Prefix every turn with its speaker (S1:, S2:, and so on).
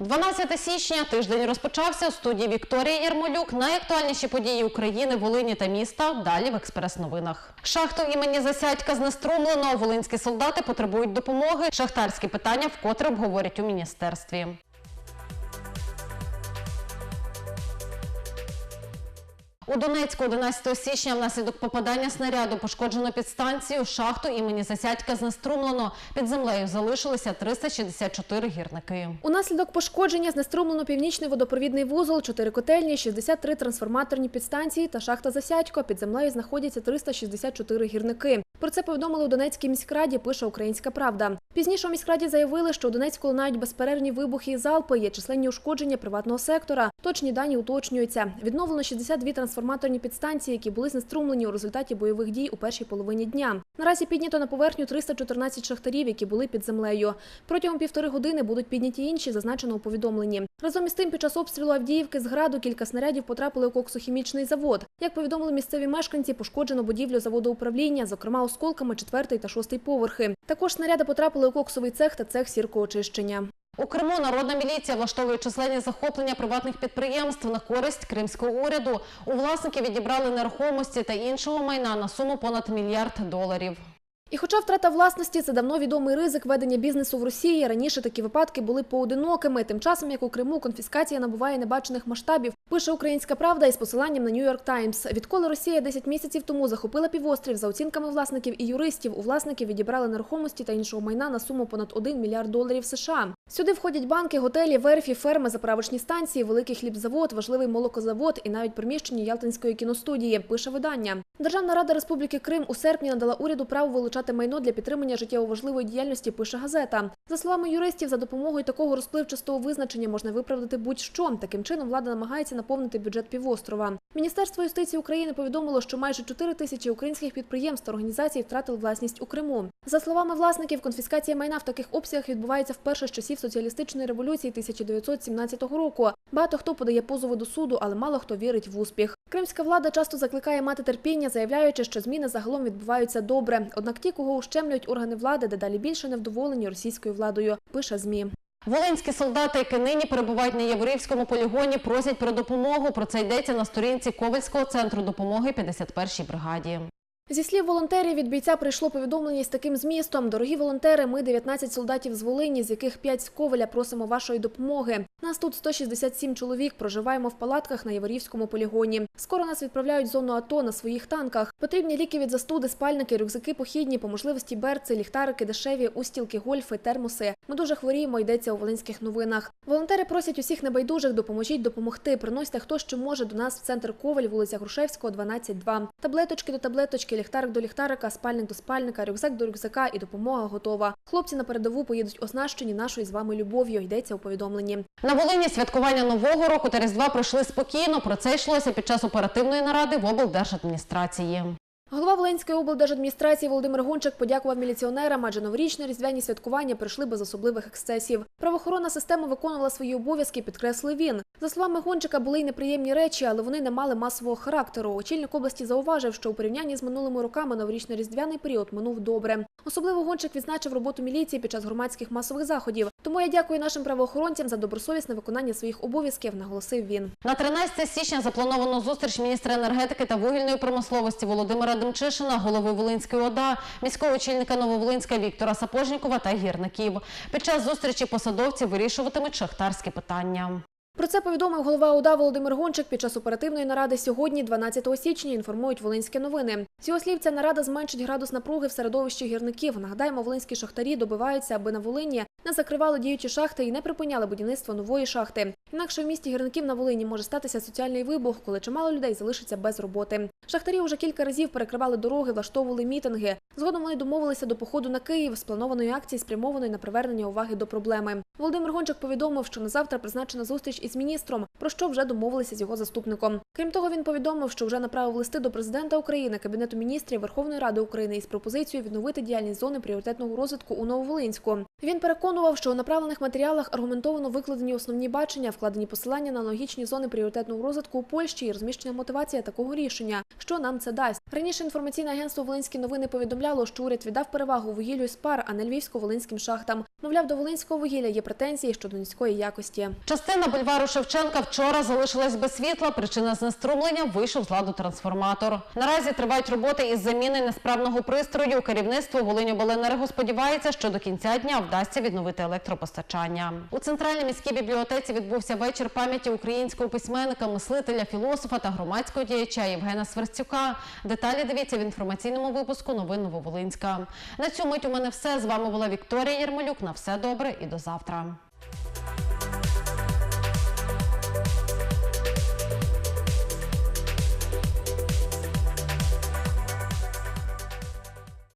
S1: 12 січня тиждень розпочався у студії Вікторії Єрмолюк. Найактуальніші події України, Волині та міста. Далі в експрес-новинах. Шахту імені Засядька знеструмлено. Волинські солдати потребують допомоги. Шахтарські питання вкотре обговорять у міністерстві. У Донецьку 11 січня внаслідок попадання снаряду пошкоджено підстанцію. Шахту імені Засядька знеструмлено. Під землею залишилися 364 гірники.
S2: Унаслідок пошкодження знеструмлено північний водопровідний вузол, 4 котельні, 63 трансформаторні підстанції та шахта Засядько. Під землею знаходяться 364 гірники. Про це повідомили у Донецькій міськраді, пише Українська Правда. Пізніше у міськраді заявили, що у Донецьку лунають безперервні вибухи і залпи, є численні ушкодження приватного сектора. Точні дані уточнюються. Відновлено 62 трансформаторні підстанції, які були знеструмлені у результаті бойових дій у першій половині дня. Наразі піднято на поверхню 314 шахтарів, які були під землею. Протягом півтори години будуть підняті інші, зазначено у повідомленні. Разом із тим, під час обстрілу Авдіївки з граду кілька снарядів потрапили у коксохімічний завод. Як повідомили місцеві мешканці, пошкоджено будівлю заводу управління, зокрема осколками четвертий та шостий поверхи. Також снаряди потрапили у коксовий цех та цех сіркоочищення.
S1: У Криму народна міліція влаштовує численні захоплення приватних підприємств на користь кримського уряду. У власників відібрали нерухомості та іншого майна на суму понад мільярд доларів.
S2: І хоча втрата власності це давно відомий ризик ведення бізнесу в Росії, раніше такі випадки були поодинокими. Тим часом, як у Криму, конфіскація набуває небачених масштабів, пише Українська Правда із посиланням на Нью-Йорк Таймс. Відколи Росія 10 місяців тому захопила півострів, за оцінками власників і юристів, у власників відібрали нерухомості та іншого майна на суму понад 1 мільярд доларів США. Сюди входять банки, готелі, верфі, ферми, заправочні станції, великий хлібзавод, важливий молокозавод і навіть приміщення Ялтинської кіностудії. Пише видання. Державна рада Республіки Крим у серпні надала уряду право вилучати майно для підтримання життєво важливої діяльності. Пише газета. За словами юристів, за допомогою такого розпливчастого визначення можна виправдати будь-що. Таким чином влада намагається наповнити бюджет півострова. Міністерство юстиції України повідомило, що майже 4 тисячі українських підприємств та організацій втратили власність у Криму. За словами власників, конфіскація майна в таких обсягах відбувається вперше з часів соціалістичної революції 1917 року. Багато хто подає позови до суду, але мало хто вірить в успіх. Кримська влада часто закликає мати терпіння, заявляючи, що зміни загалом відбуваються добре. Однак ті, кого ущемлюють органи влади, дедалі більше невдоволені російською владою. Пише змі.
S1: Волинські солдати, які нині перебувають на Яворівському полігоні, просять про допомогу. Про це йдеться на сторінці Ковальського центру допомоги 51-й бригаді.
S2: Зі слів волонтерів, від бійця прийшло повідомлення з таким змістом: Дорогі волонтери, ми 19 солдатів з Волині, з яких 5 з Ковеля просимо вашої допомоги. Нас тут 167 чоловік. Проживаємо в палатках на Яворівському полігоні. Скоро нас відправляють в зону АТО на своїх танках. Потрібні ліки від застуди, спальники, рюкзаки похідні, по можливості берці, ліхтарики, дешеві, устілки, гольфи, термоси. Ми дуже хворіємо. Йдеться у волинських новинах. Волонтери просять усіх небайдужих допоможіть допомогти. Приносьте хто що може до нас в центр Коваль, вулиця Грушевського, 12-2. Таблеточки до таблеточки, ліхтарик до ліхтарика, спальник до спальника, рюкзак до рюкзака і допомога готова. Хлопці на передову поїдуть оснащені нашою з вами любов'ю. Йдеться у повідомленні.
S1: На Волині святкування Нового року та Різдва пройшли спокійно. Про це йшлося під час оперативної наради в облдержадміністрації.
S2: Голова Волинської облдержадміністрації Володимир Гончик подякував міліціонерам, адже новорічні різдвяні святкування пройшли без особливих ексцесів. Правоохоронна система виконувала свої обов'язки, підкреслив він. За словами Гончика, були й неприємні речі, але вони не мали масового характеру. Очільник області зауважив, що у порівнянні з минулими роками новорічно-різдвяний період минув добре. Особливо Гончик відзначив роботу міліції під час громадських масових заходів. Тому я дякую нашим правоохоронцям за добросовісне виконання своїх обов'язків, наголосив він.
S1: На 13 січня заплановано зустріч міністра енергетики та вугільної промисловості Володимира Демчишина, голови Волинської ОДА, міського очільника Нововолинська Віктора Сапожнікова та гірників. Під час зустрічі посадовці вирішуватимуть шахтарські питання.
S2: Про це повідомив голова ОДА Володимир Гончик під час оперативної наради сьогодні, 12 січня, інформують волинські новини. З його слів, ця нарада зменшить градус напруги в середовищі гірників. Нагадаємо, волинські шахтарі добиваються, аби на Волині не закривали діючі шахти і не припиняли будівництво нової шахти. Інакше в місті гірників на Волині може статися соціальний вибух, коли чимало людей залишиться без роботи. Шахтарі вже кілька разів перекривали дороги, влаштовували мітинги. Згодом вони домовилися до походу на Київ з планованої акції, спрямованої на привернення уваги до проблеми. Володимир Гончик повідомив, що на завтра призначена зустріч із міністром, про що вже домовилися з його заступником. Крім того, він повідомив, що вже направив листи до президента України, кабінету міністрів Верховної Ради України із пропозицією відновити діяльність зони пріоритетного розвитку у Нововолинську. Він переконував, що у направлених матеріалах аргументовано викладені основні бачення, вкладені посилання на аналогічні зони пріоритетного розвитку у Польщі і розміщення мотивація такого рішення. Що нам це дасть? Раніше інформаційне агентство Волинські новини повідомляло, що уряд віддав перевагу вугіллю з пар, а не львівсько-волинським шахтам. Мовляв, до волинського вугілля є претензії щодо низької якості.
S1: Частина бульвару Шевченка вчора залишилась без світла. Причина знеструмлення вийшов з ладу трансформатор. Наразі тривають роботи із заміни несправного пристрою. Керівництво Волиньобленерго сподівається, що до кінця дня вдасться відновити електропостачання. У центральній міській бібліотеці відбувся вечір пам'яті українського письменника, мислителя, філософа та громадського діяча Євгена Сверстюка. Деталі дивіться в інформаційному випуску новин Нововолинська. На цю мить у мене все. З вами була Вікторія Єрмолюк. На все добре і до завтра.